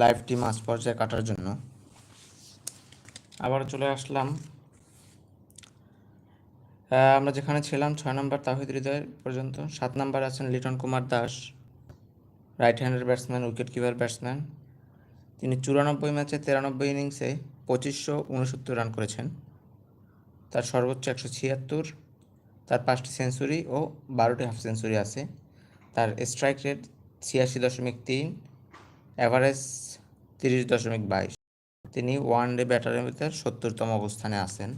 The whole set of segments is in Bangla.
লাইভটি মাঝ পর্যায়ে কাটার জন্য। আবার চলে আসলাম। আমরা যেখানে ছিলাম, ছয় নম্বর তাহিদ হৃদয় পর্যন্ত। সাত নম্বর আছেন লিটন কুমার দাস রাইট হ্যান্ডের ব্যাটসম্যান উইকেট কিপার ব্যাটসম্যান তিনি চুরানব্বই ম্যাচে তিরানব্বই ইনিংসে পঁচিশশো উনসত্তর রান করেছেন। তার সর্বোচ্চ একশো ছিয়াত্তর, তার পাঁচটি সেঞ্চুরি ও বারোটি হাফ সেঞ্চুরি আছে। তার স্ট্রাইক রেট ছিয়াশি দশমিক তিন অ্যাভারেজ তিরিশ দশমিক বাইশ। তিনি ওয়ান ডে ব্যাটারের মধ্যে সত্তরতম অবস্থানে আছেন।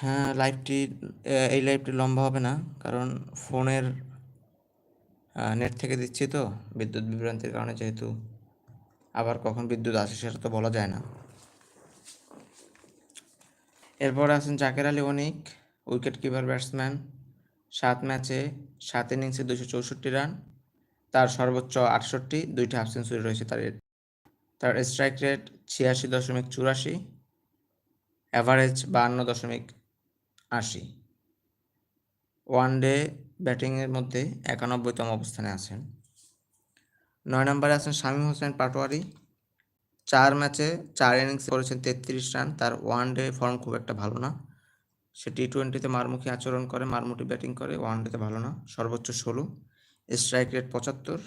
হ্যাঁ লাইভটি এই লাইভটি লম্বা হবে না, কারণ ফোনের নেট থেকে দিচ্ছি তো, বিদ্যুৎ বিভ্রান্তির কারণে যেহেতু। আবার কখন বিদ্যুৎ আসে সেটা তো বলা যায় না। এরপর আছেন Jaker Ali Anik, wicket keeper batsman. সাত ম্যাচে সাত ইনিংসে দুশো চৌষট্টি রান, তার সর্বোচ্চ আটষট্টি, দুইটি হাফ সেঞ্চুরি রয়েছে তার তার স্ট্রাইক রেট ছিয়াশি দশমিক চুরাশি অ্যাভারেজ বাহান্ন দশমিক আশি। ওয়ান ডে ব্যাটিংয়ের মধ্যে একানব্বইতম অবস্থানে আছেন। নয় নম্বরে আছেন শামীম হোসেন পাটোয়ারি। চার ম্যাচে চার ইনিংসে করেছেন তেত্রিশ রান, তার ওয়ান ডে ফর্ম খুব একটা ভালো না। সে টি টোয়েন্টিতে মারমুখী আচরণ করে মারমুখী ব্যাটিং করে ওয়ান ডেতে ভালো না, সর্বোচ্চ ষোলো স্ট্রাইক রেট পঁচাত্তর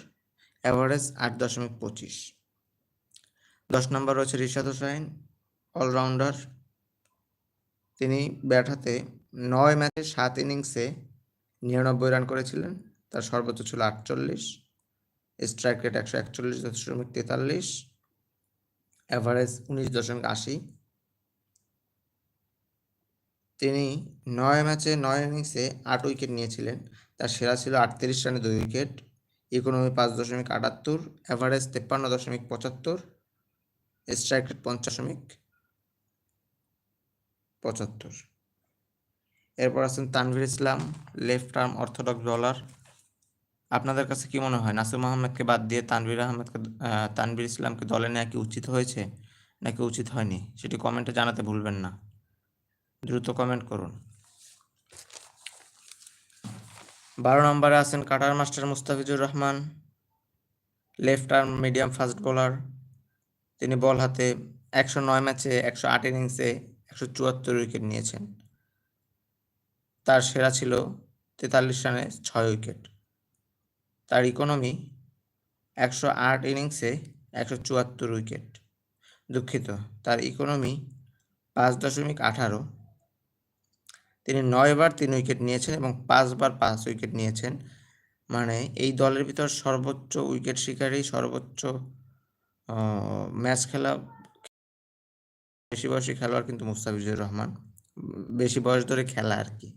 অ্যাভারেজ আট দশমিক পঁচিশ। দশ নম্বর রয়েছে রিশাদ হোসাইন অলরাউন্ডার তিনি ব্যাট হাতে নয় ম্যাচে সাত ইনিংসে নিরানব্বই রান করেছিলেন, তার সর্বোচ্চ ছিল আটচল্লিশ স্ট্রাইক রেট একশো একচল্লিশ দশমিক তেতাল্লিশ অ্যাভারেজ উনিশ দশমিক আশি। তিনি নয় ম্যাচে নয় ইনিংসে আট উইকেট নিয়েছিলেন। তার সেরা ছিল আটত্রিশ রানে দুই উইকেট ইকোনমি পাঁচ দশমিক আটাত্তর অ্যাভারেজ তেপ্পান্ন দশমিক পঁচাত্তর স্ট্রাইক রেট পঞ্চাশ দশমিক পঁচাত্তর। এরপর আছেন Tanvir Islam left arm orthodox bowler আপনাদের কাছে কি মনে হয় নাসিম আহমেদকে বাদ দিয়ে তানভীর আহমেদকে তানভীর ইসলামকে দলে নেওয়া কি উচিত হয়েছে নাকি উচিত হয়নি, সেটি কমেন্টে জানাতে ভুলবেন না। দ্রুত কমেন্ট করুন। বারো নম্বরে আছেন cutter master Mustafizur Rahman left arm medium fast bowler তিনি বল হাতে একশো নয় ম্যাচে একশো আট ইনিংসে একশো চুয়াত্তর উইকেট নিয়েছেন। তার সেরা ছিল তেতাল্লিশ রানে ছয় উইকেট তার ইকোনমি একশো আট ইনিংসে একশো চুয়াত্তর উইকেট দুঃখিত, তার ইকোনমি পাঁচ দশমিক আঠারো তিনি নয়বার তিন উইকেট নিয়েছেন এবং পাঁচবার পাঁচ উইকেট নিয়েছেন। মানে এই দলের ভিতর সর্বোচ্চ উইকেট শিকারী, সর্বোচ্চ ম্যাচ খেলা বেশি বয়সী খেলোয়াড় কিন্তু মুস্তাফিজুর রহমান। বেশি বয়স ধরে খেলা আর কি।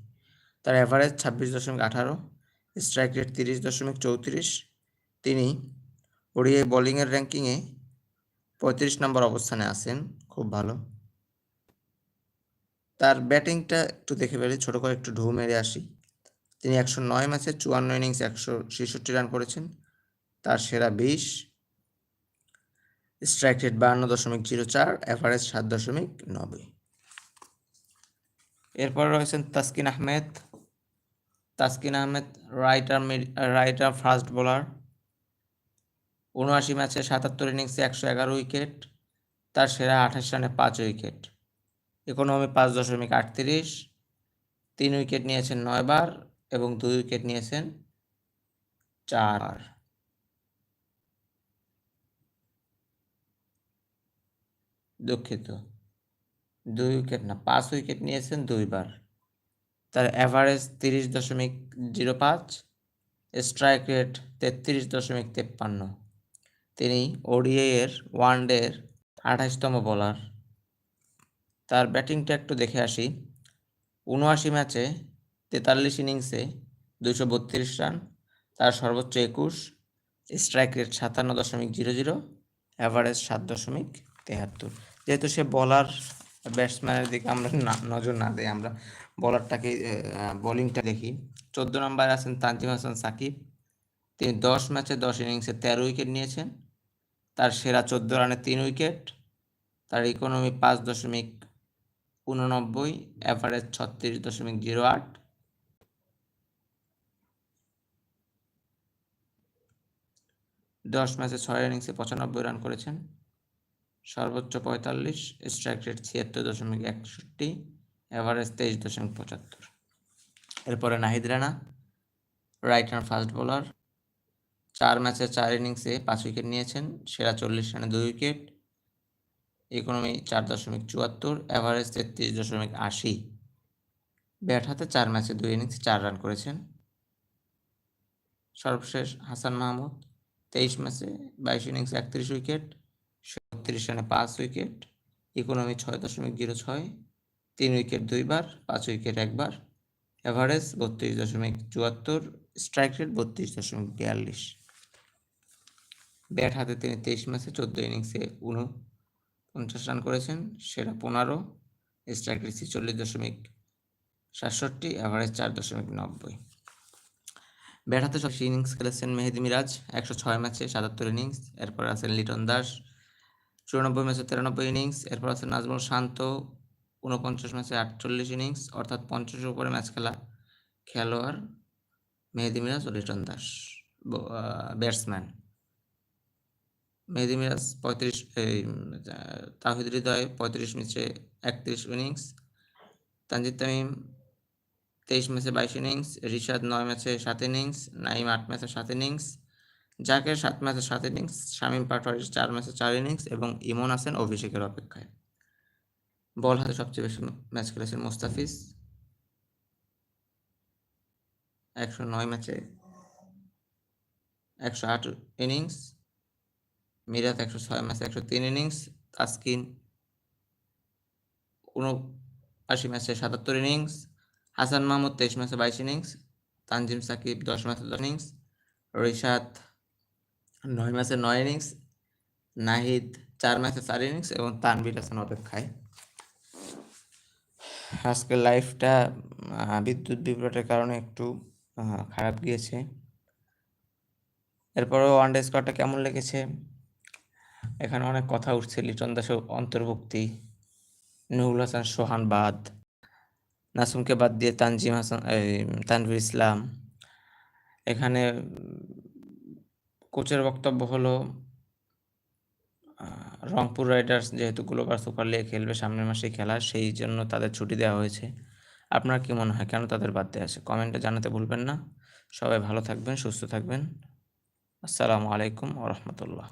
তার অ্যাভারেজ ছাব্বিশ দশমিক আঠারো স্ট্রাইক রেট তিরিশ দশমিক চৌত্রিশ। তিনি ওডিআই বোলিংয়ের র্যাঙ্কিংয়ে পঁয়ত্রিশ নম্বর অবস্থানে আছেন। খুব ভালো। তার ব্যাটিংটা একটু দেখে ফেলি, ছোটো করে একটু ঢু মেরে আসি। তিনি একশো নয় ম্যাচে চুয়ান্ন ইনিংস, একশো ছেষট্টি রান করেছেন। তার সেরা বিশ, স্ট্রাইক রেট বাহান্ন দশমিক জিরো চার অ্যাভারেজ সাত দশমিক নব্বই এরপর রয়েছেন Taskin Ahmed. Taskin Ahmed right arm right arm fast bowler. উনআশি ম্যাচে সাতাত্তর ইনিংসে একশো এগারো উইকেট। তার সেরা আঠাশ রানে পাঁচ উইকেট। ইকোনমি পাঁচ দশমিক আটত্রিশ, তিন উইকেট নিয়েছেন নয়বার এবং দুই উইকেট নিয়েছেন চার দুঃখিত। দুই উইকেট না, পাঁচ উইকেট নিয়েছেন দুইবার তার অ্যাভারেজ তিরিশ দশমিক জিরো পাঁচ স্ট্রাইক রেট তেত্রিশ দশমিক তেপ্পান্ন। তিনি ওডিআই এর ওয়ান ডের আঠাশতম বোলার তার ব্যাটিংটা একটু দেখে আসি। উনআশি ম্যাচে তেতাল্লিশ ইনিংসে দুশো বত্রিশ রান, তার সর্বোচ্চ একুশ, স্ট্রাইক রেট সাতান্ন দশমিক জিরো জিরো অ্যাভারেজ সাত দশমিক তেহাত্তর। যেহেতু সে বলার ব্যাটসম্যানের দিকে আমরা নজর না দিই, আমরা বলারটাকে বোলিংটা দেখি। চোদ্দ নম্বরে আছেন তানজিম হাসান সাকিব। তিনি দশ ম্যাচে দশ ইনিংসে তেরো উইকেট নিয়েছেন। তার সেরা চোদ্দ রানে তিন উইকেট। তার ইকোনমি পাঁচ দশমিক উননব্বই অ্যাভারেজ ছত্রিশ দশমিক জিরো আট। দশ ম্যাচে ছয় ইনিংসে পঁচানব্বই রান করেছেন। সর্বোচ্চ পঁয়তাল্লিশ স্ট্রাইক রেট ছিয়াত্তর দশমিক একষট্টি অ্যাভারেজ তেইশ দশমিক পঁচাত্তর। এরপরে Nahid Rana right hand fast bowler চার ম্যাচে চার ইনিংসে পাঁচ উইকেট নিয়েছেন, সেরা চল্লিশ রানে দুই উইকেট ইকোনমি চার দশমিক চুয়াত্তর অ্যাভারেজ তেত্রিশ দশমিক আশি। ব্যাট হাতে চার ম্যাচে দুই ইনিংসে চার রান করেছেন। সর্বশেষ হাসান মাহমুদ, তেইশ ম্যাচে বাইশ ইনিংস একত্রিশ উইকেট, ছত্রিশ রানে পাঁচ উইকেট ইকোনমি ছয় দশমিক জিরো ছয়, তিন উইকেট দুইবার, পাঁচ উইকেট একবার অ্যাভারেজ বত্রিশ দশমিক চুয়াত্তর স্ট্রাইক রেট বত্রিশ দশমিক বিয়াল্লিশ। ব্যাট হাতে তিনি তেইশ ম্যাচে চোদ্দ ইনিংসে উন পঞ্চাশ রান করেছেন, সেরা পনেরো, স্ট্রাইক রেট ছিচল্লিশ দশমিক সাতষট্টি অ্যাভারেজ চার দশমিক নব্বই। ব্যাট হাতে সব ইনিংস খেলেছেন মেহেদি মিরাজ, একশো ছয় ম্যাচে সাতাত্তর ইনিংস এরপর আছেন লিটন দাস, চুরানব্বই ম্যাচে তিরানব্বই ইনিংস এরপর আছেন নাজমুল শান্ত, উনপঞ্চাশ ম্যাচে আটচল্লিশ ইনিংস অর্থাৎ পঞ্চাশের উপরে ম্যাচ খেলা খেলোয়াড় মেহেদি মিরাজ ও লিটন দাস ব্যাটসম্যান মেহেদি মিরাজ পঁয়ত্রিশ তাহিদ হৃদয় পঁয়ত্রিশ ম্যাচে একত্রিশ ইনিংস তানজিদ তামিম তেইশ ম্যাচে বাইশ ইনিংস রিশাদ নয় ম্যাচে সাত ইনিংস নাইম আট ম্যাচে সাত ইনিংস জাকের সাত ম্যাচে সাত ইনিংস শামীম পাটোয়ারি চার ম্যাচে চার ইনিংস এবং ইমন হাসান অভিষেকের অপেক্ষায়। বল হাতে সবচেয়ে বেশি ম্যাচ খেলেছেন মুস্তাফিজ। একশো নয় ম্যাচে একশো আট ইনিংস মিরাত একশো ছয় ম্যাচে একশো তিন ইনিংস, তাসকিন উনআশি ম্যাচে সাতাত্তর ইনিংস, হাসান মাহমুদ তেইশ ম্যাচে বাইশ ইনিংস, তানজিম সাকিব দশ ম্যাচে দশ ইনিংস, রিশাদ নয় ম্যাচে নয় ইনিংস, নাহিদ চার ম্যাচে চার ইনিংস এবং তানবির হাসান অপেক্ষায় আজকের লাইফটা বিদ্যুৎ বিভ্রাটের কারণে একটু খারাপ গিয়েছে। এরপরেও ওয়ানডে স্কোরটা কেমন লেগেছে? এখানে অনেক কথা উঠছে, লিটন দাসের অন্তর্ভুক্তি, নুরুল হাসান, সোহান বাদ, নাসুমকে বাদ দিয়ে তানজিম হাসান তানভীর ইসলাম। এখানে কোচের বক্তব্য হলো রংপুর রাইডার্স যেহেতু গ্লোবাল সুপার লিগে খেলবে সামনের মাসে খেলা, সেই জন্য তাদের ছুটি দেওয়া হয়েছে। আপনার কি মনে হয়, কেন তাদের বাদ দেওয়া আছে কমেন্টে জানাতে ভুলবেন না। সবাই ভালো থাকবেন, সুস্থ থাকবেন। আসসালামু আলাইকুম রহমতুল্লাহ।